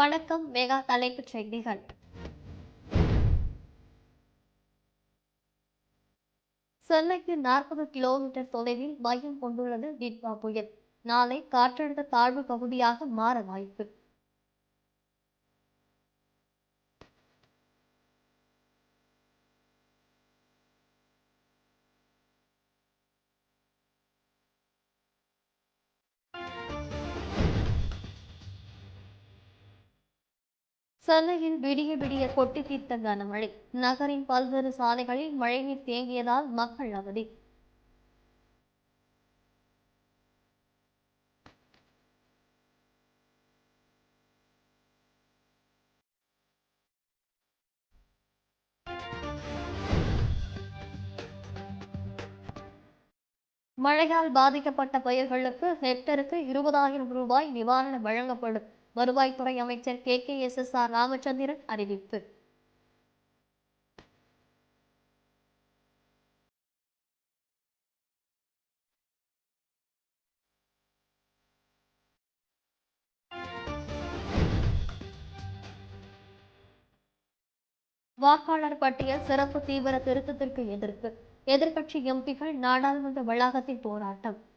வணக்கம் மெகா தலைப்புச் செய்திகள். சென்னைக்கு நாற்பது கிலோமீட்டர் தொலைவில் மையம் கொண்டுள்ளது டிட்வா புயல். நாளை காற்றழுத்த தாழ்வு பகுதியாக மாற வாய்ப்பு. சென்னையில் விடிய விடிய கொட்டி தீர்த்த கனமழை. நகரின் பல்வேறு சாலைகளில் மழைநீர் தேங்கியதால் மக்கள் அவதி. மழையால் பாதிக்கப்பட்ட பயிர்களுக்கு ஹெக்டருக்கு இருபதாயிரம் ரூபாய் நிவாரணம் வழங்கப்படும். வருவாய்த்துறை அமைச்சர் K. K. S. S. R. Ramachandran அறிவிப்பு. வாக்காளர் பட்டியல் சிறப்பு தீவிர திருத்தத்திற்கு எதிர்ப்பு. எதிர்க்கட்சி எம்பிகள் நாடாளுமன்ற வளாகத்தில் போராட்டம்.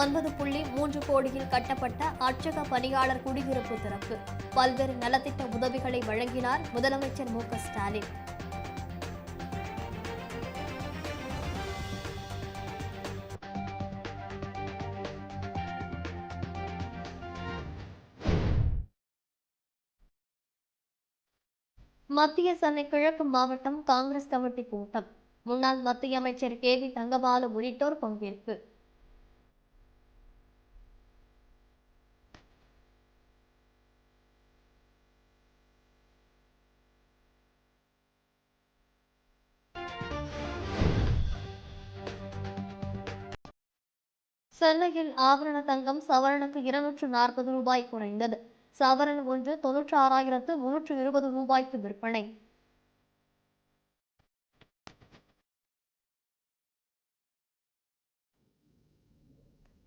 ஒன்பது புள்ளி மூன்று கோடியில் கட்டப்பட்ட அர்ச்சக பணியாளர் குடியிருப்பு திறப்பு. பல்வேறு நலத்திட்ட உதவிகளை வழங்கினார் முதலமைச்சர் மு ஸ்டாலின். மத்திய சென்னை கிழக்கு மாவட்டம் காங்கிரஸ் கமிட்டி கூட்டம். முன்னாள் மத்திய அமைச்சர் கே வி தங்கபாலு உள்ளிட்டோர் பங்கேற்பு. சென்னையில் ஆபரண தங்கம் சவரனுக்கு இருநூற்று நாற்பது ரூபாய் குறைந்தது. சவரன் ஒன்று தொன்னூற்றி ஆறாயிரத்து முன்னூற்று இருபது ரூபாய்க்கு விற்பனை.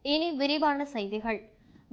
இனி விரிவான செய்திகள்.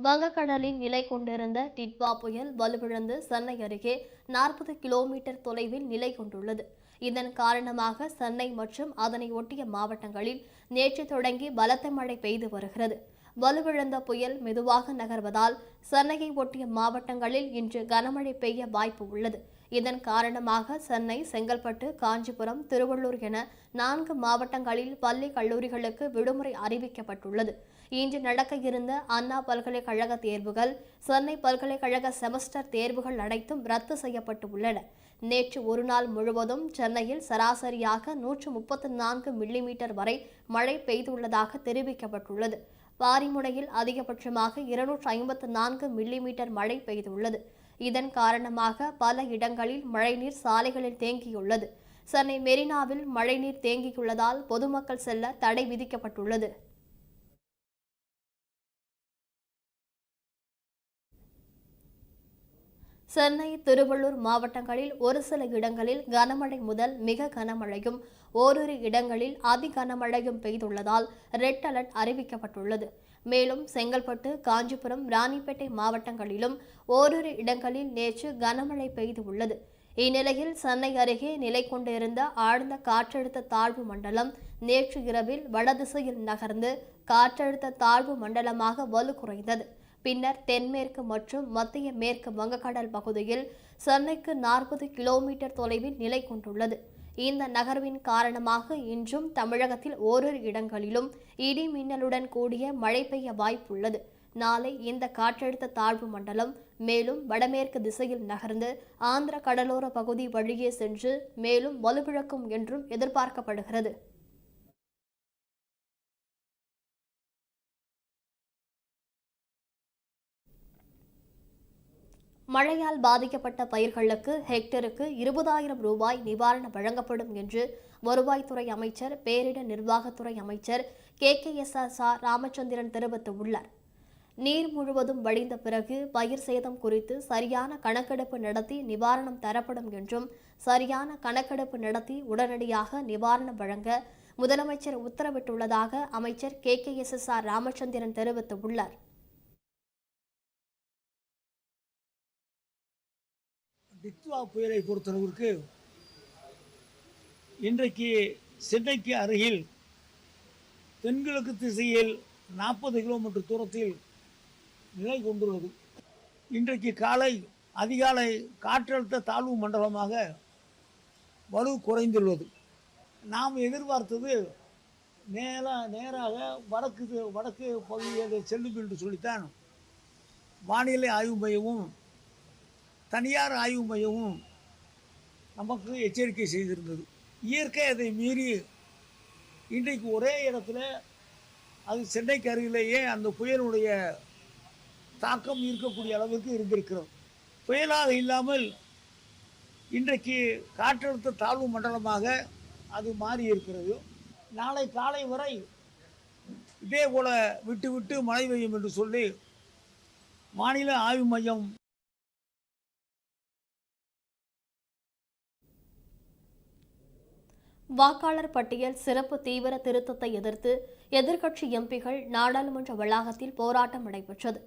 வங்கக்கடலின் நிலை கொண்டிருந்த டிட்வா புயல் வலுவிழந்து சென்னை அருகே நாற்பது கிலோமீட்டர் தொலைவில் நிலை கொண்டுள்ளது. இதன் காரணமாக சென்னை மற்றும் அதனை ஒட்டிய மாவட்டங்களில் நேற்று தொடங்கி பலத்த மழை பெய்து வருகிறது. வலுவிழந்த புயல் மெதுவாக நகர்வதால் சென்னையை ஒட்டிய மாவட்டங்களில் இன்று கனமழை பெய்ய வாய்ப்பு உள்ளது. இதன் காரணமாக சென்னை செங்கல்பட்டு காஞ்சிபுரம் திருவள்ளூர் என நான்கு மாவட்டங்களில் பள்ளி கல்லூரிகளுக்கு விடுமுறை அறிவிக்கப்பட்டுள்ளது. இன்று நடக்க இருந்த அண்ணா பல்கலைக்கழக தேர்வுகள் சென்னை பல்கலைக்கழக செமஸ்டர் தேர்வுகள் அனைத்தும் ரத்து செய்யப்பட்டு உள்ளன. நேற்று ஒரு நாள் முழுவதும் சென்னையில் சராசரியாக நூற்று முப்பத்தி நான்கு மில்லிமீட்டர் வரை மழை பெய்துள்ளதாக தெரிவிக்கப்பட்டுள்ளது. பாரிமுனையில் அதிகபட்சமாக இருநூற்று ஐம்பத்து நான்கு மில்லிமீட்டர் மழை பெய்துள்ளது. இதன் காரணமாக பல இடங்களில் மழைநீர் சாலைகளில் தேங்கியுள்ளது. சென்னை மெரினாவில் மழைநீர் தேங்கியுள்ளதால் பொதுமக்கள் செல்ல தடை விதிக்கப்பட்டுள்ளது. சென்னை திருவள்ளூர் மாவட்டங்களில் ஒரு சில இடங்களில் கனமழை முதல் மிக கனமழையும் ஓரிரு இடங்களில் அதி கனமழையும் பெய்துள்ளதால் ரெட் அலர்ட் அறிவிக்கப்பட்டுள்ளது. மேலும் செங்கல்பட்டு காஞ்சிபுரம் ராணிப்பேட்டை மாவட்டங்களிலும் ஓரிரு இடங்களில் நேற்று கனமழை பெய்து உள்ளது இந்நிலையில் சென்னை அருகே நிலை கொண்டிருந்த ஆழ்ந்த காற்றழுத்த தாழ்வு மண்டலம் நேற்று இரவில் வடதிசையில் நகர்ந்து காற்றழுத்த தாழ்வு மண்டலமாக வலு குறைந்தது பின்னர் தென்மேற்கு மற்றும் மத்திய மேற்கு வங்கக்கடல் பகுதியில் சென்னைக்கு நாற்பது கிலோமீட்டர் தொலைவில் நிலை கொண்டுள்ளது. இந்த நகர்வின் காரணமாக இன்றும் தமிழகத்தில் ஓரிரு இடங்களிலும் இடி மின்னலுடன் கூடிய மழை பெய்ய வாய்ப்புள்ளது. நாளை இந்த காற்றழுத்த தாழ்வு மண்டலம் மேலும் வடமேற்கு திசையில் நகர்ந்து ஆந்திர கடலோர பகுதி வழியே சென்று மேலும் வலுவிழக்கும் என்றும் எதிர்பார்க்கப்படுகிறது. மழையால் பாதிக்கப்பட்ட பயிர்களுக்கு ஹெக்டருக்கு இருபதாயிரம் ரூபாய் நிவாரணம் வழங்கப்படும் என்று வருவாய்த்துறை அமைச்சர் பேரிடர் நிர்வாகத்துறை அமைச்சர் K. K. S. S R Ramachandran தெரிவித்துள்ளார். நீர் முழுவதும் வடிந்த பிறகு பயிர் சேதம் குறித்து சரியான கணக்கெடுப்பு நடத்தி நிவாரணம் தரப்படும் என்றும் சரியான கணக்கெடுப்பு நடத்தி உடனடியாக நிவாரணம் வழங்க முதலமைச்சர் உத்தரவிட்டுள்ளதாக அமைச்சர் K. K. S. S. R. Ramachandran தெரிவித்துள்ளார். டித்வா புயலை பொறுத்தளவிற்கு இன்றைக்கு சென்னைக்கு அருகில் தென்கிழக்கு திசையில் நாற்பது கிலோமீட்டர் தூரத்தில் நிலை கொண்டுள்ளது. இன்றைக்கு காலை அதிகாலை காற்றழுத்த தாழ்வு மண்டலமாக வலு குறைந்துள்ளது. நாம் எதிர்பார்த்தது நேராக நேராக வடக்கு வடக்கு பகுதியில் செல்லும் என்று சொல்லித்தான் வானிலை ஆய்வு மையமும் தனியார் ஆய்வு மையமும் நமக்கு எச்சரிக்கை செய்திருந்தது. இயற்கை அதை மீறி இன்றைக்கு ஒரே இடத்துல அது சென்னைக்கு அருகிலேயே அந்த புயலுடைய தாக்கம் இருக்கக்கூடிய அளவுக்கு இருந்திருக்கிறது. புயலாக இல்லாமல் இன்றைக்கு காற்றழுத்த தாழ்வு மண்டலமாக அது மாறி இருக்கிறது நாளை காலை வரை இதே போல் விட்டு விட்டு மழை பெய்யும் என்று சொல்லி மாநில ஆய்வு மையம் வாக்காளர் பட்டியல் சிறப்பு தீவிர திருத்தத்தை எதிர்த்து எதிர்க்கட்சி எம்பிகள் நாடாளுமன்ற வளாகத்தில் போராட்டம் நடைபெற்றது.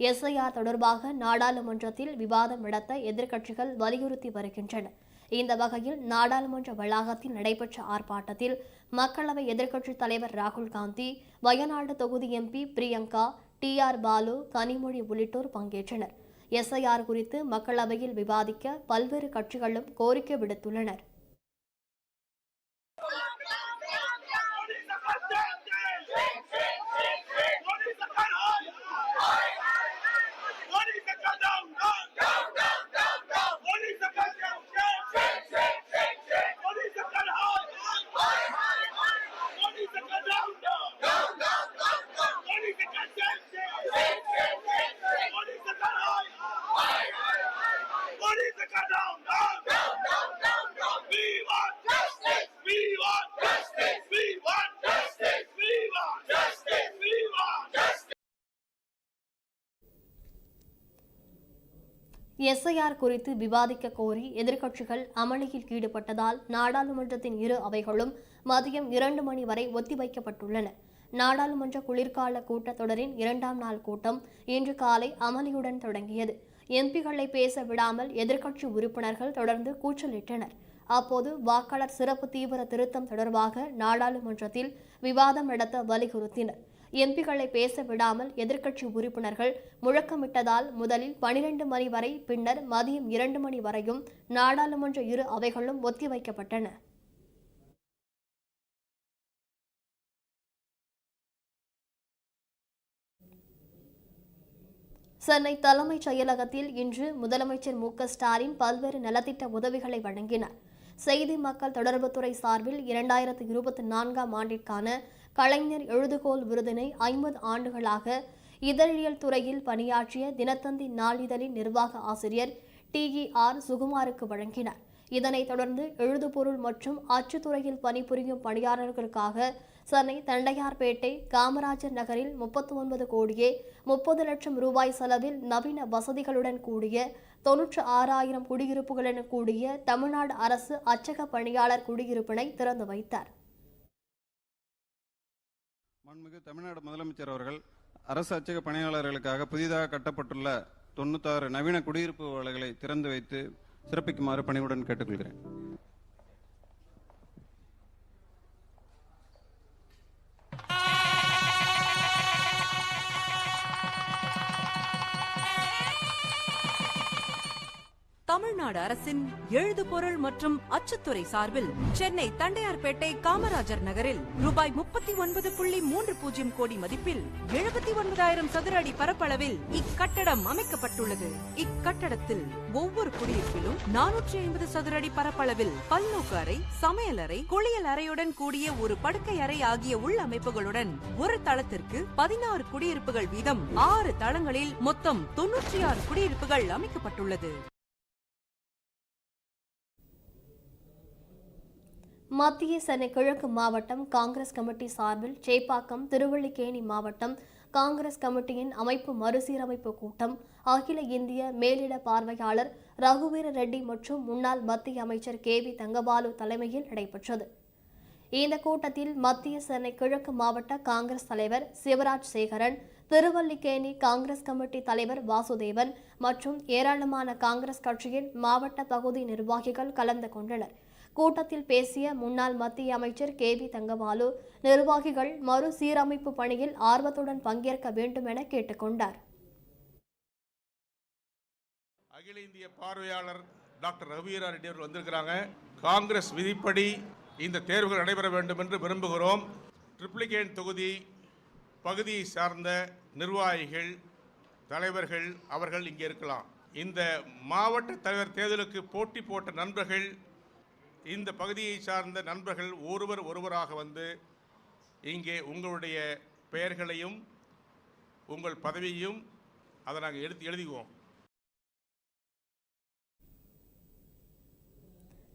எஸ்ஐஆர் தொடர்பாக நாடாளுமன்றத்தில் விவாதம் நடத்த எதிர்க்கட்சிகள் வலியுறுத்தி வருகின்றன. இந்த வகையில் நாடாளுமன்ற வளாகத்தில் நடைபெற்ற ஆர்ப்பாட்டத்தில் மக்களவை எதிர்க்கட்சித் தலைவர் ராகுல் காந்தி வயநாடு தொகுதி MP Priyanka T R Baalu Kanimozhi உள்ளிட்டோர் பங்கேற்றனர். எஸ்ஐஆர் குறித்து மக்களவையில் விவாதிக்க பல்வேறு கட்சிகளும் கோரிக்கை விடுத்துள்ளனர். எஸ்ஐஆர் குறித்து விவாதிக்க கோரி எதிர்க்கட்சிகள் அமளியில் ஈடுபட்டதால் நாடாளுமன்றத்தின் இரு அவைகளும் மதியம் இரண்டு மணி வரை ஒத்திவைக்கப்பட்டுள்ளன. நாடாளுமன்ற குளிர்கால கூட்டத்தொடரின் இரண்டாம் நாள் கூட்டம் இன்று காலை அமளியுடன் தொடங்கியது. எம்பிகளை பேச விடாமல் எதிர்க்கட்சி உறுப்பினர்கள் தொடர்ந்து கூச்சலிட்டனர். அப்போது வாக்காளர் சிறப்பு தீவிர திருத்தம் தொடர்பாக நாடாளுமன்றத்தில் விவாதம் நடத்த வலியுறுத்தினர். எம்பிகளை பேச விடாமல் எதிர்க்கட்சி உறுப்பினர்கள் முழக்கமிட்டதால் முதலில் பனிரெண்டு மணி வரை பின்னர் மதியம் இரண்டு மணி வரையும் நாடாளுமன்ற இரு அவைகளும் ஒத்திவைக்கப்பட்டன சென்னை தலைமைச் செயலகத்தில் இன்று முதலமைச்சர் மு ஸ்டாலின் பல்வேறு நலத்திட்ட உதவிகளை வழங்கினார். செய்தி மக்கள் தொடர்புத்துறை சார்பில் இரண்டாயிரத்து இருபத்தி நான்காம் ஆண்டிற்கான கலைஞர் எழுதுகோல் விருதினை ஐம்பது ஆண்டுகளாக இதழியல் துறையில் பணியாற்றிய தினத்தந்தி நாளிதழின் நிர்வாக ஆசிரியர் டிஇஆர் சுகுமாருக்கு வழங்கினார். இதனைத் தொடர்ந்து எழுதுபொருள் மற்றும் அச்சுத்துறையில் பணிபுரியும் பணியாளர்களுக்காக சென்னை தண்டையார்பேட்டை காமராஜர் நகரில் முப்பத்தி ஒன்பது கோடியே முப்பது லட்சம் ரூபாய் செலவில் நவீன வசதிகளுடன் கூடிய தொன்னூற்று ஆறாயிரம் குடியிருப்புகளுடன் கூடிய தமிழ்நாடு அரசு அச்சக பணியாளர் குடியிருப்பினை திறந்து வைத்தார். மண்மிகு தமிழ்நாடு முதலமைச்சர் அவர்கள் அரசு அச்சக பணியாளர்களுக்காக புதிதாக கட்டப்பட்டுள்ள தொண்ணூத்தாறு நவீன குடியிருப்பு வலைகளை திறந்து வைத்து சிறப்பிக்குமாறு பணிவுடன் கேட்டுக்கொள்கிறேன். தமிழ்நாடு அரசின் எழுதுபொருள் மற்றும் அச்சுத்துறை சார்பில் சென்னை தண்டையார்பேட்டை காமராஜர் நகரில் ரூபாய் முப்பத்தி ஒன்பது புள்ளி மூன்று பூஜ்ஜியம் கோடி மதிப்பில் எழுபத்தி ஒன்பதாயிரம் சதுர அடி பரப்பளவில் இக்கட்டடம் அமைக்கப்பட்டுள்ளது. இக்கட்டடத்தில் ஒவ்வொரு குடியிருப்பிலும் நானூற்றி ஐம்பது சதுர அடி பரப்பளவில் பல்நோக்கு அறை சமையலறை குளியல் அறையுடன் கூடிய ஒரு படுக்கை அறை ஆகிய உள்ளமைப்புகளுடன் ஒரு தளத்திற்கு பதினாறு குடியிருப்புகள் வீதம் ஆறு தளங்களில் மொத்தம் தொன்னூற்றி ஆறு குடியிருப்புகள் அமைக்கப்பட்டுள்ளது. மத்திய சென்னை கிழக்கு மாவட்டம் காங்கிரஸ் கமிட்டி சார்பில் சேப்பாக்கம் திருவள்ளிக்கேணி மாவட்டம் காங்கிரஸ் கமிட்டியின் அமைப்பு மறுசீரமைப்பு கூட்டம் அகில இந்திய மேலிட பார்வையாளர் ரகுவீர ரெட்டி மற்றும் முன்னாள் மத்திய அமைச்சர் கே வி தங்கபாலு தலைமையில் நடைபெற்றது. இந்த கூட்டத்தில் மத்திய சென்னை கிழக்கு மாவட்ட காங்கிரஸ் தலைவர் சிவராஜ் சேகரன் திருவல்லிக்கேணி காங்கிரஸ் கமிட்டி தலைவர் வாசுதேவன் மற்றும் ஏராளமான காங்கிரஸ் கட்சியின் மாவட்ட பகுதி நிர்வாகிகள் கலந்து கொண்டனர். கூட்டத்தில் பேசிய முன்னாள் மத்திய அமைச்சர் கே வி தங்கபாலு நிர்வாகிகள் மறுசீரமைப்பு பணியில் ஆர்வத்துடன் பங்கேற்க வேண்டும் என கேட்டுக்கொண்டார். அகில இந்திய பார்வையாளர் டாக்டர் ரவீரா ரெட்டி அவர்கள் வந்திருக்கிறாங்க. காங்கிரஸ் விதிப்படி இந்த தேர்வுகள் நடைபெற வேண்டும் என்று விரும்புகிறோம். ட்ரிப்ளிகேன் தொகுதி பகுதியை சார்ந்த நிர்வாகிகள் தலைவர்கள் அவர்கள் இங்கே இருக்கலாம். இந்த மாவட்ட தலைவர் தேர்தலுக்கு போட்டி போட்ட நண்பர்கள் இந்த பகுதியை சார்ந்த நண்பர்கள் ஒருவர் ஒருவராக வந்து இங்கே உங்களுடைய பெயர்களையும் உங்கள் பதவியையும் அதை நாங்கள் எடுத்து எழுதிக்குவோம்.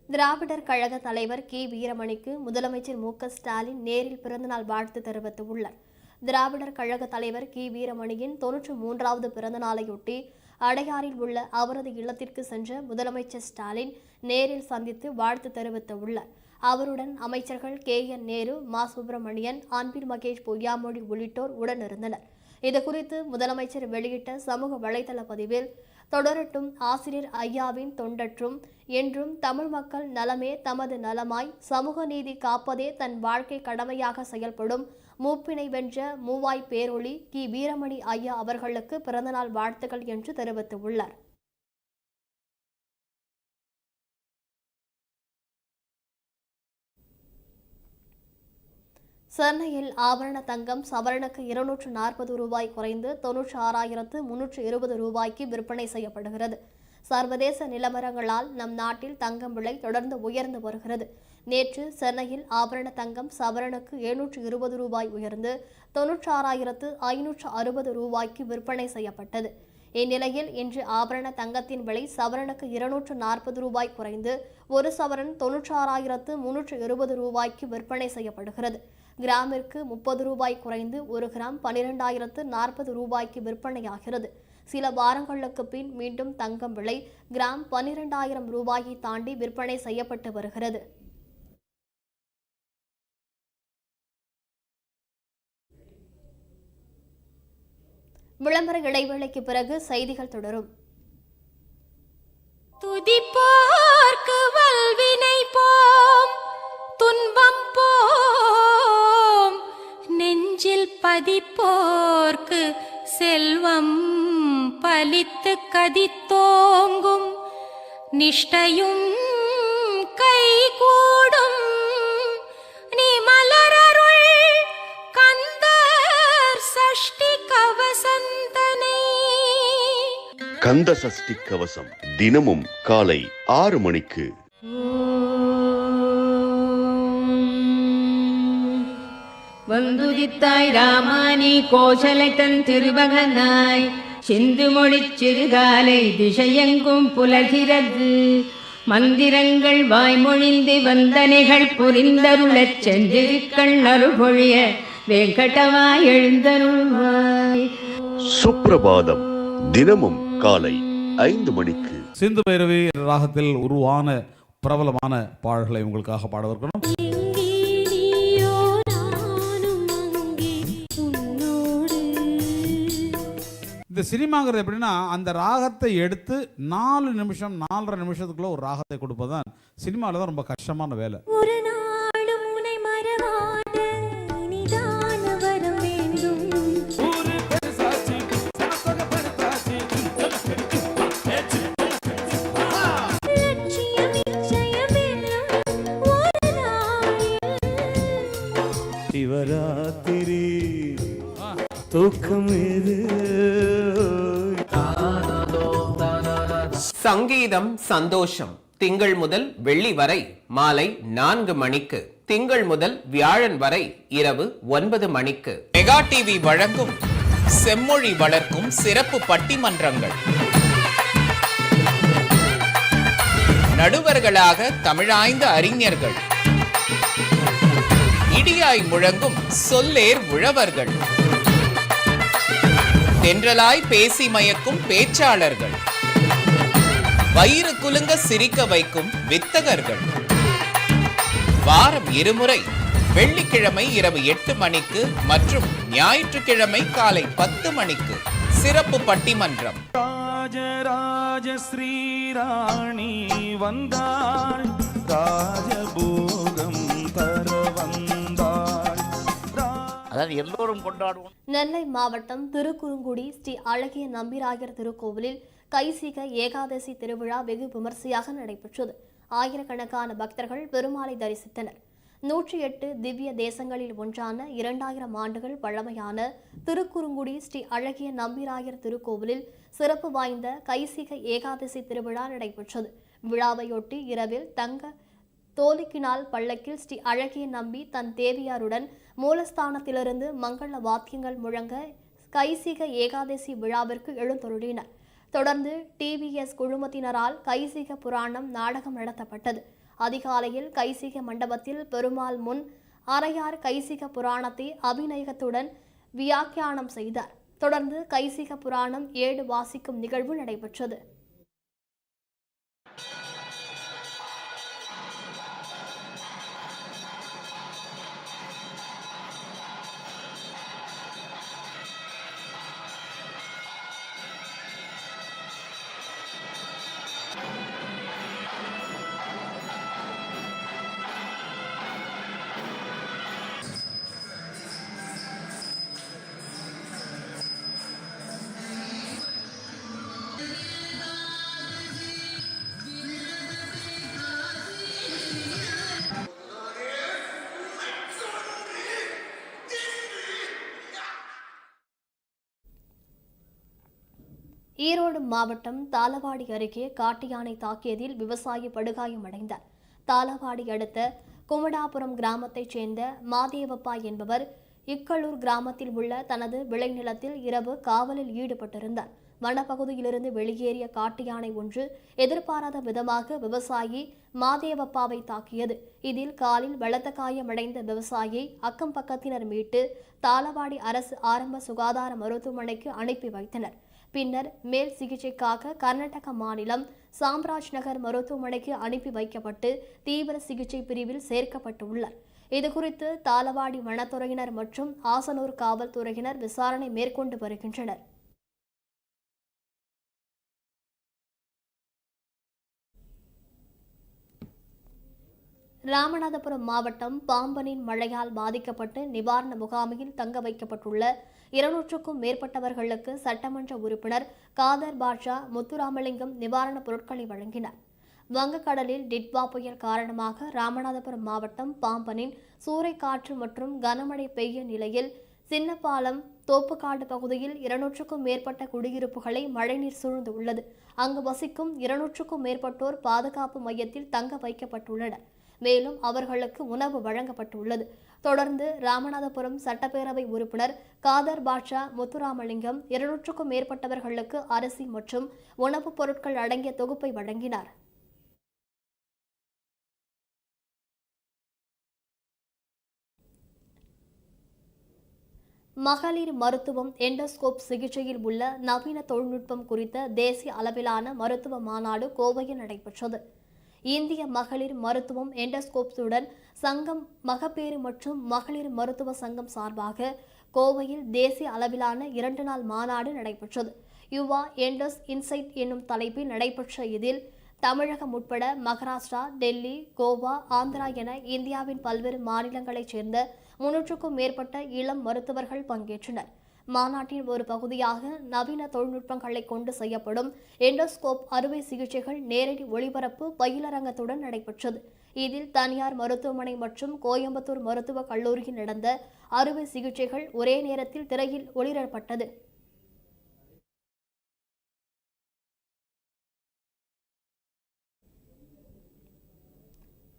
திராவிடர் கழக தலைவர் கி வீரமணிக்கு முதலமைச்சர் மு ஸ்டாலின் நேரில் பிறந்தநாள் வாழ்த்து தெரிவித்துள்ளார். திராவிடர் கழக தலைவர் கி வீரமணியின் தொன்னூற்று மூன்றாவது பிறந்தநாளையொட்டி அடையாறில் உள்ள அவரது இல்லத்திற்கு சென்ற முதலமைச்சர் ஸ்டாலின் நேரில் சந்தித்து வாழ்த்து தெரிவித்து உள்ளார் அவருடன் அமைச்சர்கள் கே. என். நேரு மா. சுப்பிரமணியன் அன்பில் மகேஷ் பொய்யாமொழி உள்ளிட்டோர் உடனிருந்தனர். இதுகுறித்து முதலமைச்சர் வெளியிட்ட சமூக வலைதள பதிவில் தொடரட்டும் ஆசிரியர் ஐயாவின் தொண்டற்றும் என்றும் தமிழ் மக்கள் நலமே தமது நலமாய் சமூக நீதி காப்பதே தன் வாழ்க்கை கடமையாக செயல்படும் மூப்பினை வென்ற மூவாய் பேரொளி கி. வீரமணி ஐயா அவர்களுக்கு பிறந்தநாள் வாழ்த்துக்கள் என்று தெரிவித்துள்ளார். சென்னையில் ஆபரண தங்கம் சவரனுக்கு இருநூற்று நாற்பது ரூபாய் குறைந்து தொன்னூற்று ஆறாயிரத்து முன்னூற்று இருபது ரூபாய்க்கு விற்பனை செய்யப்படுகிறது. சர்வதேச நிலவரங்களால் நம் நாட்டில் தங்கம் விலை தொடர்ந்து உயர்ந்து வருகிறது. நேற்று சென்னையில் ஆபரண தங்கம் சவரனுக்கு எழுநூற்று இருபது ரூபாய் உயர்ந்து தொன்னூற்றாறாயிரத்து ஐநூற்று அறுபது ரூபாய்க்கு விற்பனை செய்யப்பட்டது. இந்நிலையில் இன்று ஆபரண தங்கத்தின் விலை சவரனுக்கு இருநூற்று நாற்பது ரூபாய் குறைந்து ஒரு சவரன் தொன்னூற்றாறாயிரத்து முன்னூற்று இருபது ரூபாய்க்கு விற்பனை செய்யப்படுகிறது. கிராமிற்கு முப்பது ரூபாய் குறைந்து ஒரு கிராம் பனிரெண்டாயிரத்து நாற்பது ரூபாய்க்கு விற்பனையாகிறது. சில வாரங்களுக்கு பின் மீண்டும் தங்கம் விலை கிராம் பனிரெண்டாயிரம் ரூபாயை தாண்டி விற்பனை செய்யப்பட்டு வருகிறது. விளம்பர இடைவேளைக்கு பிறகு செய்திகள் தொடரும். துதிப்போர்க்கு வல்வினை போம் துன்பம் நெஞ்சில் பதிப்போர்க்கு செல்வம் பலித்து கதித்தோங்கும். நிஷ்டையும் கைகூடும். நீ மலரருள் கந்தர் சஷ்டி கவசந்தனை. கந்த சஷ்டி கவசம் தினமும் காலை ஆறு மணிக்கு வந்துதித்தாய் ராமானி கோசலை தன் திருமகனாய் சிந்து மொழிச் சிறுகாலை திசையெங்கும் புலகிறது மந்திரங்கள் வாய்மொழிந்து வந்தனைகள் புரிந்தருளச் சென்றிருக்கள் அருள்பொழிய வெங்கடவாய் எழுந்தருள்வாய். சுப்பிரபாதம் தினமும் காலை ஐந்து மணிக்கு. சிந்து பைரவி ராகத்தில் உருவான பிரபலமான பாடல்களை உங்களுக்காக பாடவிருக்கிறோம் சினிமாங்கிறது எப்படின்னா அந்த ராகத்தை எடுத்து நாலு நிமிஷம் நாலரை நிமிஷத்துக்குள்ள ஒரு ராகத்தை கொடுப்பது தான் சினிமாவில் தான் ரொம்ப கஷ்டமான வேலை. ஒரு நாளும் உனை சங்கீதம் சந்தோஷம். திங்கள் முதல் வெள்ளி வரை மாலை நான்கு மணிக்கு. திங்கள் முதல் வியாழன் வரை இரவு ஒன்பது மணிக்கு. மெகா டிவி வழங்கும் செம்மொழி வளர்க்கும் சிறப்பு பட்டிமன்றங்கள். நடுவர்களாக தமிழாய்ந்த அறிஞர்கள். இடியாய் முழங்கும் சொல்லேர் உழவர்கள். தென்றலாய் பேசி மயக்கும் பேச்சாளர்கள். வயிறு குலுங்க சிரிக்க வைக்கும் வித்தகர்கள். வாரம் இருமுறை வெள்ளிக்கிழமை இரவு எட்டு மணிக்கு மற்றும் ஞாயிற்றுக்கிழமை காலை பத்து மணிக்கு சிறப்பு பட்டிமன்றம். ராஜராஜ ஸ்ரீராணி வந்தாள் ராஜபோகம் தர வந்தாள். அதாவது எல்லோரும் கொண்டாடுவோம். நெல்லை மாவட்டம் திருக்குறுங்குடி ஸ்ரீ அழகிய நம்பிராயர் திருக்கோவிலில் கைசிக ஏகாதசி திருவிழா வெகு விமர்சையாக நடைபெற்றது. ஆயிரக்கணக்கான பக்தர்கள் பெருமாளை தரிசித்தனர். நூற்றி எட்டு திவ்ய தேசங்களில் ஒன்றான இரண்டாயிரம் ஆண்டுகள் பழமையான திருக்குறுங்குடி ஸ்ரீ அழகிய நம்பிராயர் திருக்கோவிலில் சிறப்பு வாய்ந்த கைசிக ஏகாதசி திருவிழா நடைபெற்றது. விழாவையொட்டி இரவில் தங்க தோலிக்கினால் பள்ளக்கில் ஸ்ரீ அழகிய நம்பி தன் தேவியாருடன் மூலஸ்தானத்திலிருந்து மங்கள வாத்தியங்கள் முழங்க கைசிக ஏகாதசி விழாவிற்கு எழுந்தருளினர். தொடர்ந்து டிவிஎஸ் குழுமத்தினரால் கைசிக புராணம் நாடகம் நடத்தப்பட்டது. அதிகாலையில் கைசிக மண்டபத்தில் பெருமாள் முன் அரையார் கைசிக புராணத்தை அபிநயகத்துடன் வியாக்கியானம் செய்தார். தொடர்ந்து கைசிக புராணம் ஏழு வாசிக்கும் நிகழ்வு நடைபெற்றது. ஈரோடு மாவட்டம் தாளவாடி அருகே காட்டு யானை தாக்கியதில் விவசாயி படுகாயமடைந்தார். தாளவாடி அடுத்த குமடாபுரம் கிராமத்தைச் சேர்ந்த மாதேவப்பா என்பவர் இக்களூர் கிராமத்தில் உள்ள தனது விளைநிலத்தில் இரவு காவலில் ஈடுபட்டிருந்தார். வனப்பகுதியிலிருந்து வெளியேறிய காட்டு யானை ஒன்று எதிர்பாராத விதமாக விவசாயி மாதேவப்பாவை தாக்கியது. இதில் காலில் வெளத்த காயமடைந்த விவசாயியை அக்கம் பக்கத்தினர் மீட்டு தாளவாடி அரசு ஆரம்ப சுகாதார மருத்துவமனைக்கு அனுப்பி வைத்தனர். பின்னர் மேல் சிகிச்சைக்காக கர்நாடக மாநிலம் சாம்ராஜ் நகர் மருத்துவமனைக்கு அனுப்பி வைக்கப்பட்டு தீவிர சிகிச்சை பிரிவில் சேர்க்கப்பட்டுள்ளார். இதுகுறித்து தாளவாடி வனத்துறையினர் மற்றும் ஆசனூர் காவல்துறையினர் விசாரணை மேற்கொண்டு வருகின்றனர். ராமநாதபுரம் மாவட்டம் பாம்பனின் மழையால் பாதிக்கப்பட்டு நிவாரண முகாமையில் தங்க வைக்கப்பட்டுள்ள இருநூற்றுக்கும் மேற்பட்டவர்களுக்கு சட்டமன்ற உறுப்பினர் காதர் பாட்ஷா முத்துராமலிங்கம் நிவாரணப் பொருட்களை வழங்கினார். வங்கக்கடலில் டிட்வா புயல் காரணமாக ராமநாதபுரம் மாவட்டம் பாம்பனின் சூறைக்காற்று மற்றும் கனமழை பெய்ய நிலையில் சின்னப்பாலம் தோப்புக்காடு பகுதியில் இருநூற்றுக்கும் மேற்பட்ட குடியிருப்புகளை மழைநீர் சூழ்ந்து உள்ளது அங்கு வசிக்கும் இருநூற்றுக்கும் மேற்பட்டோர் பாதுகாப்பு மையத்தில் தங்க வைக்கப்பட்டுள்ளனர். மேலும் அவர்களுக்கு உணவு வழங்கப்பட்டுள்ளது. தொடர்ந்து ராமநாதபுரம் சட்டப்பேரவை உறுப்பினர் காதர் பாட்ஷா முத்துராமலிங்கம் இருநூற்றுக்கும் மேற்பட்டவர்களுக்கு அரிசி மற்றும் உணவுப் பொருட்கள் அடங்கிய தொகுப்பை வழங்கினார். மகளிர் மருத்துவம் எண்டோஸ்கோப் சிகிச்சையில் உள்ள நவீன தொழில்நுட்பம் குறித்த தேசிய அளவிலான மருத்துவ மாநாடு கோவையில் நடைபெற்றது. இந்திய மகளிர் மருத்துவம் எண்டோஸ்கோப்ஸுடன் சங்கம் மகப்பேறு மற்றும் மகளிர் மருத்துவ சங்கம் சார்பாக கோவையில் தேசிய அளவிலான இரண்டு நாள் மாநாடு நடைபெற்றது. யுவா எண்டஸ் இன்சைட் என்னும் தலைப்பில் நடைபெற்ற இதில் தமிழகம் உட்பட மகாராஷ்டிரா டெல்லி கோவா ஆந்திரா என இந்தியாவின் பல்வேறு மாநிலங்களைச் சேர்ந்த முன்னூற்றுக்கும் மேற்பட்ட இளம் மருத்துவர்கள் பங்கேற்றனர். மாநாட்டின் ஒரு பகுதியாக நவீன தொழில்நுட்பங்களை கொண்டு செய்யப்படும் எண்டோஸ்கோப் அறுவை சிகிச்சைகள் நேரடி ஒளிபரப்பு பயிலரங்கத்துடன் நடைபெற்றது. இதில் தனியார் மருத்துவமனை மற்றும் கோயம்புத்தூர் மருத்துவக் கல்லூரியில் நடந்த அறுவை சிகிச்சைகள் ஒரே நேரத்தில் திரையில் ஒளிரப்பட்டது.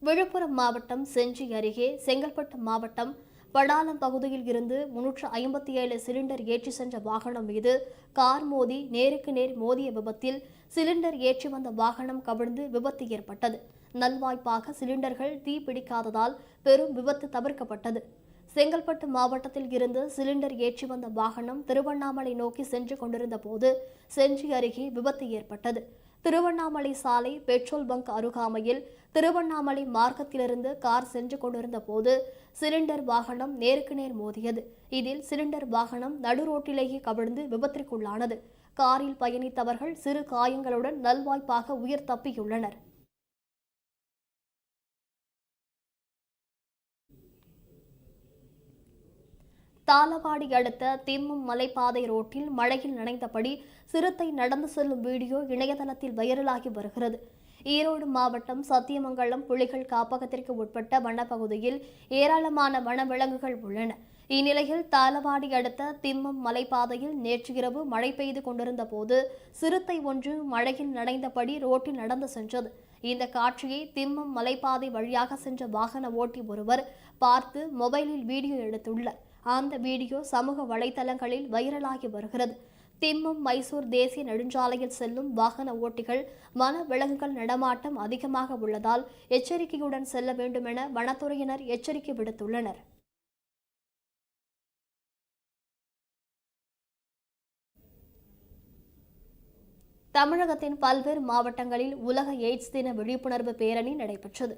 விழுப்புரம் மாவட்டம் செஞ்சி அருகே செங்கல்பட்டு மாவட்டம் படாலம் பகுதியில் இருந்து முன்னூற்று ஐம்பத்தி ஏழு சிலிண்டர் ஏற்றி சென்ற வாகனம் மீது கார் மோதி நேருக்கு நேர் மோதிய விபத்தில் சிலிண்டர் ஏற்றி வந்த வாகனம் கவிழ்ந்து விபத்து ஏற்பட்டது. நல்வாய்ப்பாக சிலிண்டர்கள் தீ பிடிக்காததால் பெரும் விபத்து தவிர்க்கப்பட்டது. செங்கல்பட்டு மாவட்டத்தில் இருந்து சிலிண்டர் ஏற்றி வந்த வாகனம் திருவண்ணாமலை நோக்கி சென்று கொண்டிருந்த போது செஞ்சி அருகே விபத்து ஏற்பட்டது. திருவண்ணாமலை சாலை பெட்ரோல் பங்க் அருகாமையில் திருவண்ணாமலை மார்க்கத்திலிருந்து கார் சென்று கொண்டிருந்த போது சிலிண்டர் வாகனம் நேருக்கு நேர் மோதியது. இதில் சிலிண்டர் வாகனம் நடுரோட்டிலேயே கவிழ்ந்து விபத்திற்குள்ளானது. காரில் பயணித்தவர்கள் சிறு காயங்களுடன் நல்வாய்ப்பாக உயிர் தப்பியுள்ளனர். தாளவாடி அடுத்த திம்மும் மலைப்பாதை ரோட்டில் மழையில் நனைந்தபடி சிறுத்தை நடந்து செல்லும் வீடியோ இணையதளத்தில் வைரலாகி வருகிறது. ஈரோடு மாவட்டம் சத்தியமங்கலம் புலிகள் காப்பகத்திற்கு உட்பட்ட வனப்பகுதியில் ஏராளமான வனவிலங்குகள் உள்ளன. இந்நிலையில் தாளவாடி அடுத்த திம்மம் மலைப்பாதையில் நேற்று இரவு மழை பெய்து கொண்டிருந்த போது சிறுத்தை ஒன்று மழையில் நனைந்தபடி ரோட்டில் நடந்து சென்றது. இந்த காட்சியை திம்மம் மலைப்பாதை வழியாக சென்ற வாகன ஓட்டி ஒருவர் பார்த்து மொபைலில் வீடியோ எடுத்துள்ளார். அந்த வீடியோ சமூக வலைதளங்களில் வைரலாகி வருகிறது. திம்மம் மைசூர் தேசிய நெடுஞ்சாலையில் செல்லும் வாகன ஓட்டிகள் வன விலங்குகள் நடமாட்டம் அதிகமாக உள்ளதால் எச்சரிக்கையுடன் செல்ல வேண்டுமென வனத்துறையினர் எச்சரிக்கை விடுத்துள்ளனர். தமிழகத்தின் பல்வேறு மாவட்டங்களில் உலக எய்ட்ஸ் தின விழிப்புணர்வு பேரணி நடைபெற்றது.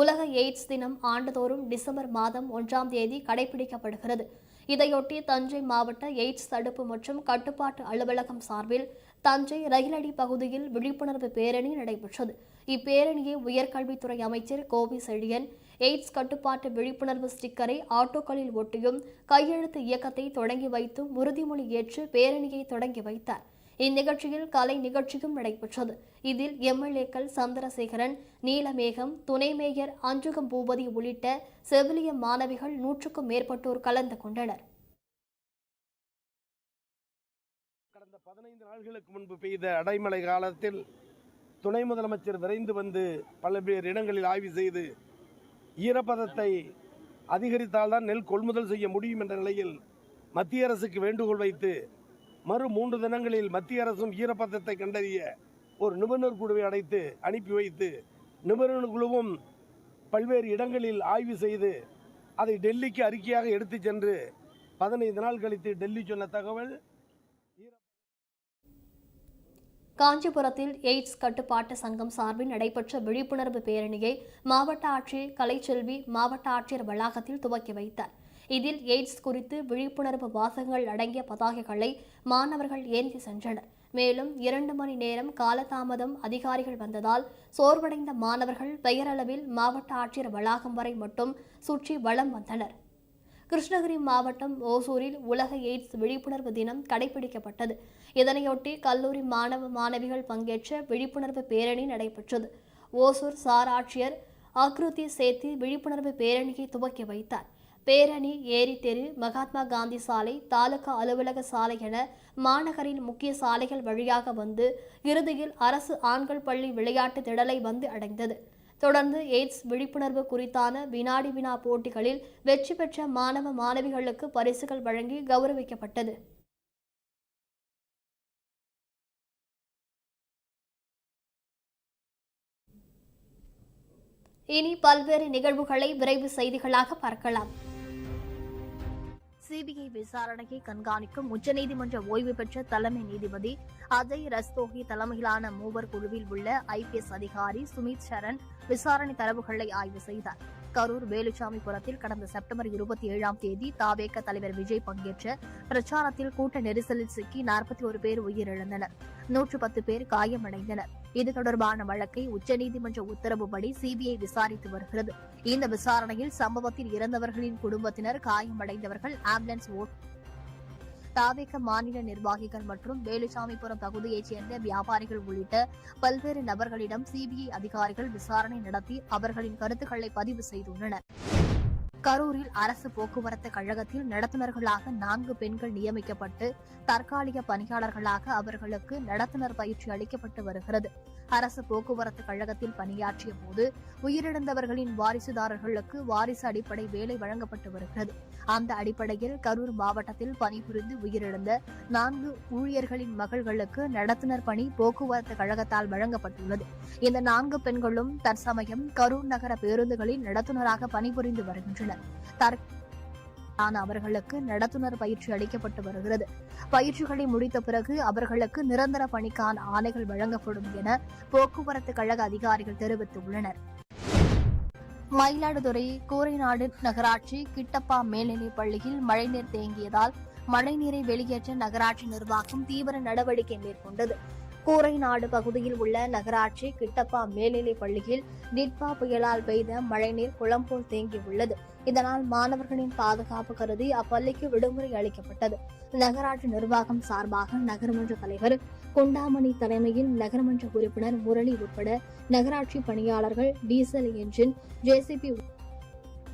உலக எய்ட்ஸ் தினம் ஆண்டுதோறும் டிசம்பர் மாதம் ஒன்றாம் தேதி கடைபிடிக்கப்படுகிறது. இதையொட்டி தஞ்சை மாவட்ட எய்ட்ஸ் தடுப்பு மற்றும் கட்டுப்பாட்டு அலுவலகம் சார்பில் தஞ்சை ரயிலடி பகுதியில் விழிப்புணர்வு பேரணி நடைபெற்றது. இப்பேரணியை உயர்கல்வித்துறை அமைச்சர் கோவி செழியன் எய்ட்ஸ் கட்டுப்பாட்டு விழிப்புணர்வு ஸ்டிக்கரை ஆட்டோக்களில் ஒட்டியும் கையெழுத்து இயக்கத்தை தொடங்கி வைத்தும் உறுதிமொழி ஏற்று பேரணியை தொடங்கி வைத்தார். இந்நிகழ்ச்சியில் கலை நிகழ்ச்சியும் நடைபெற்றது. இதில் எம்எல்ஏக்கள் சந்திரசேகரன் நீலமேகம் துணை மேயர் அஞ்சுகம் பூபதி உள்ளிட்ட செவிலிய மாணவிகள் நூற்றுக்கும் மேற்பட்டோர் கலந்து கொண்டனர். கடந்த பதினைந்து நாள்களுக்கு முன்பு பெய்த அடைமழை காலத்தில் துணை முதலமைச்சர் விரைந்து வந்து பல்வேறு இடங்களில் ஆய்வு செய்து ஈரப்பதத்தை அதிகரித்தால்தான் நெல் கொள்முதல் செய்ய முடியும் என்ற நிலையில் மத்திய அரசுக்கு வேண்டுகோள் வைத்து மறு மூன்று தினங்களில் மத்திய அரசும் ஈரப்பதத்தை கண்டறிய ஒரு நிபுணர் குழுவை அடைத்து அனுப்பி வைத்து நிபுணர் குழுவும் பல்வேறு இடங்களில் ஆய்வு செய்து அதை டெல்லிக்கு அறிக்கையாக எடுத்துச் சென்று பதினைந்து நாள் கழித்து டெல்லி சொன்ன தகவல். காஞ்சிபுரத்தில் எய்ட்ஸ் கட்டுப்பாட்டு சங்கம் சார்பில் நடைபெற்ற விழிப்புணர்வு பேரணியை மாவட்ட ஆட்சியர் கலைச்செல்வி மாவட்ட ஆட்சியர் வளாகத்தில் துவக்கி வைத்தார். இதில் எய்ட்ஸ் குறித்து விழிப்புணர்வு வாசகங்கள் அடங்கிய பதாகைகளை மாணவர்கள் ஏந்தி சென்றனர். மேலும் இரண்டு மணி நேரம் காலதாமதம் அதிகாரிகள் வந்ததால் சோர்வடைந்த மாணவர்கள் பெயரளவில் மாவட்ட ஆட்சியர் வளாகம் வரை மட்டும் சுற்றி வலம் வந்தனர். கிருஷ்ணகிரி மாவட்டம் ஓசூரில் உலக எய்ட்ஸ் விழிப்புணர்வு தினம் கடைபிடிக்கப்பட்டது. இதனையொட்டி கல்லூரி மாணவ மாணவிகள் பங்கேற்ற விழிப்புணர்வு பேரணி நடைபெற்றது. ஓசூர் சார் ஆட்சியர் ஆக்ருதி சேத்தி விழிப்புணர்வு பேரணியை துவக்கி வைத்தார். பேரணி ஏரி தெரு மகாத்மா காந்தி சாலை தாலுகா அலுவலக சாலை என மாநகரின் முக்கிய சாலைகள் வழியாக வந்து இறுதியில் அரசு ஆண்கள் பள்ளி விளையாட்டு திடலை வந்து அடைந்தது. தொடர்ந்து எய்ட்ஸ் விழிப்புணர்வு குறித்தான வினாடி வினா போட்டிகளில் வெற்றி பெற்ற மாணவ மாணவிகளுக்கு பரிசுகள் வழங்கி கௌரவிக்கப்பட்டது. இனி பல்வேறு நிகழ்வுகளை விரைவு செய்திகளாக பார்க்கலாம். சிபிஐ விசாரணையை கண்காணிக்கும் உச்சநீதிமன்ற ஓய்வு பெற்ற தலைமை நீதிபதி அஜய் ரஸ்தோகி தலைமையிலான மூவர் குழுவில் உள்ள ஐபிஎஸ் அதிகாரி சுமித் சரண் விசாரணை தரவுகளை ஆய்வு செய்தார். கரூர் வேலுச்சாமிபுரத்தில் கடந்த செப்டம்பர் இருபத்தி ஏழாம் தேதி தாவேக தலைவர் விஜய் பங்கேற்ற பிரச்சாரத்தில் கூட்ட நெரிசலில் சிக்கி நாற்பத்தி ஒரு பேர் உயிரிழந்தனர். நூற்று பத்து பேர் காயமடைந்தனர். இது தொடர்பான வழக்கை உச்சநீதிமன்ற உத்தரவுப்படி சிபிஐ விசாரித்து வருகிறது. இந்த விசாரணையில் சம்பவத்தில் இறந்தவர்களின் குடும்பத்தினர் காயமடைந்தவர்கள் ஆம்புலன்ஸ் ஓட் தாவேக மாநில நிர்வாகிகள் மற்றும் வேலுசாமிபுரம் பகுதியைச் சேர்ந்த வியாபாரிகள் உள்ளிட்ட பல்வேறு நபர்களிடம் சிபிஐ அதிகாரிகள் விசாரணை நடத்தி அவர்களின் கருத்துக்களை பதிவு செய்துள்ளனர். கரூரில் அரசு போக்குவரத்து கழகத்தில் நடத்துனர்களாக நான்கு பெண்கள் நியமிக்கப்பட்டு தற்காலிக பணியாளர்களாக அவர்களுக்கு நடத்துனர் பயிற்சி அளிக்கப்பட்டு வருகிறது. அரசு போக்குவரத்து கழகத்தில் பணியாற்றிய போது உயிரிழந்தவர்களின் வாரிசுதாரர்களுக்கு வாரிசு அடிப்படை வேலை வழங்கப்பட்டு வருகிறது. அந்த அடிப்படையில் கரூர் மாவட்டத்தில் பணிபுரிந்து உயிரிழந்த நான்கு ஊழியர்களின் மகள்களுக்கு நடத்துனர் பணி போக்குவரத்து கழகத்தால் வழங்கப்பட்டுள்ளது. இந்த நான்கு பெண்களும் தற்சமயம் கரூர் நகர பேருந்துகளில் நடத்துனராக பணிபுரிந்து வருகின்றனர். ஆனால் அவர்களுக்கு நடத்துனர் பயிற்சி அளிக்கப்பட்டு வருகிறது. பயிற்சிகளை முடித்த பிறகு அவர்களுக்கு நிரந்தர பணிக்கான ஆணைகள் வழங்கப்படும் என போக்குவரத்து கழக அதிகாரிகள் தெரிவித்துள்ளனர். மயிலாடுதுறை கூரைநாடு நகராட்சி கிட்டப்பா மேல்நிலைப் பள்ளியில் மழைநீர் தேங்கியதால் மழைநீரை வெளியேற்ற நகராட்சி நிர்வாகம் தீவிர நடவடிக்கை மேற்கொண்டது. கூரைநாடு பகுதியில் உள்ள நகராட்சி கிட்டப்பா மேல்நிலைப் பள்ளியில் டிட்பா புயலால் பெய்த மழைநீர் குளம் போல் தேங்கியுள்ளது. இதனால் மாணவர்களின் பாதுகாப்பு கருதி அப்பள்ளிக்கு விடுமுறை அளிக்கப்பட்டது. நகராட்சி நிர்வாகம் சார்பாக நகரமன்ற தலைவர் குண்டாமணி தலைமையில் நகரமன்ற உறுப்பினர் முரளி உட்பட நகராட்சி பணியாளர்கள் டீசல் என்ஜின் ஜேசிபி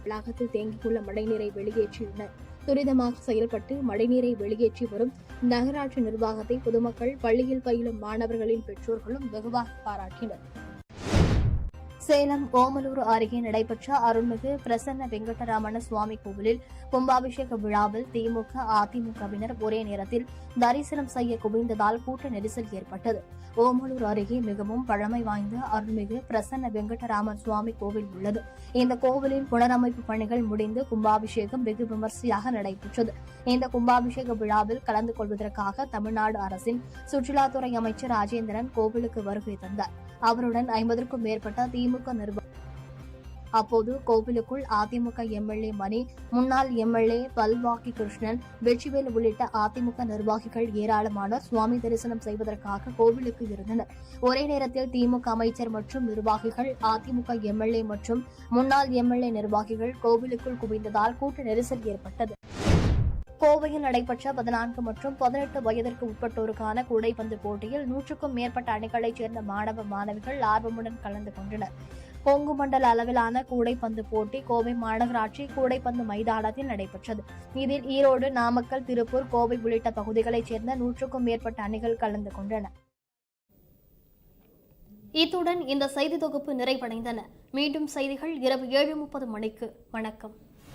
வளாகத்தில் தேங்கியுள்ள மழைநீரை வெளியேற்றியுள்ளனர். துரிதமாக செயல்பட்டு மழைநீரை வெளியேற்றி வரும் நகராட்சி நிர்வாகத்தை பொதுமக்கள் பள்ளியில் பயிலும் மாணவர்களின் பெற்றோர்களும் வெகுவாக பாராட்டினர். சேலம் ஓமலூர் அருகே நடைபெற்ற அருள்மிகு பிரசன்ன வெங்கடராமண சுவாமி கோவிலில் கும்பாபிஷேக விழாவில் திமுக அதிமுகவினர் ஒரே நேரத்தில் தரிசனம் செய்ய குவிந்ததால் கூட்ட நெரிசல் ஏற்பட்டது. ஓமலூர் அருகே மிகவும் பழமை வாய்ந்த அருள்மிகு பிரசன்ன வெங்கடராமர் சுவாமி கோவில் உள்ளது. இந்த கோவிலின் புனரமைப்பு பணிகள் முடிந்து கும்பாபிஷேகம் வெகு விமர்சையாக நடைபெற்றது. இந்த கும்பாபிஷேக விழாவில் கலந்து கொள்வதற்காக தமிழ்நாடு அரசின் சுற்றுலாத்துறை அமைச்சர் ராஜேந்திரன் கோவிலுக்கு வருகை தந்தார். அவருடன் ஐம்பதற்கும் மேற்பட்ட திமுக நிர்வாகம் அப்போது கோவிலுக்குள் அதிமுக எம்எல்ஏ மணி முன்னாள் எம்எல்ஏ பல்வாக்கி கிருஷ்ணன் வெற்றிவேல் உள்ளிட்ட அதிமுக நிர்வாகிகள் ஏராளமானோர் சுவாமி தரிசனம் செய்வதற்காக கோவிலுக்கு இருந்தனர். ஒரே நேரத்தில் திமுக அமைச்சர் மற்றும் நிர்வாகிகள் அதிமுக எம்எல்ஏ மற்றும் முன்னாள் எம்எல்ஏ நிர்வாகிகள் கோவிலுக்குள் குவிந்ததால் கூட்ட நெரிசல் ஏற்பட்டது. கோவையில் நடைபெற்ற பதினான்கு மற்றும் பதினெட்டு வயதிற்கு உட்பட்டோருக்கான கூடைப்பந்து போட்டியில் நூற்றுக்கும் மேற்பட்ட அணிகளைச் சேர்ந்த மாணவ மாணவிகள் ஆர்வமுடன் கலந்து கொண்டனர். கொங்கு மண்டல அளவிலான கூடைப்பந்து போட்டி கோவை மாநகராட்சி கூடைப்பந்து மைதானத்தில் நடைபெற்றது. இதில் ஈரோடு நாமக்கல் திருப்பூர் கோவை உள்ளிட்ட பகுதிகளைச் சேர்ந்த நூற்றுக்கும் மேற்பட்ட அணிகள் கலந்து கொண்டன. இத்துடன் இந்த செய்தி தொகுப்பு நிறைவடைந்தன. மீண்டும் செய்திகள் இரவு ஏழு முப்பது மணிக்கு. வணக்கம்.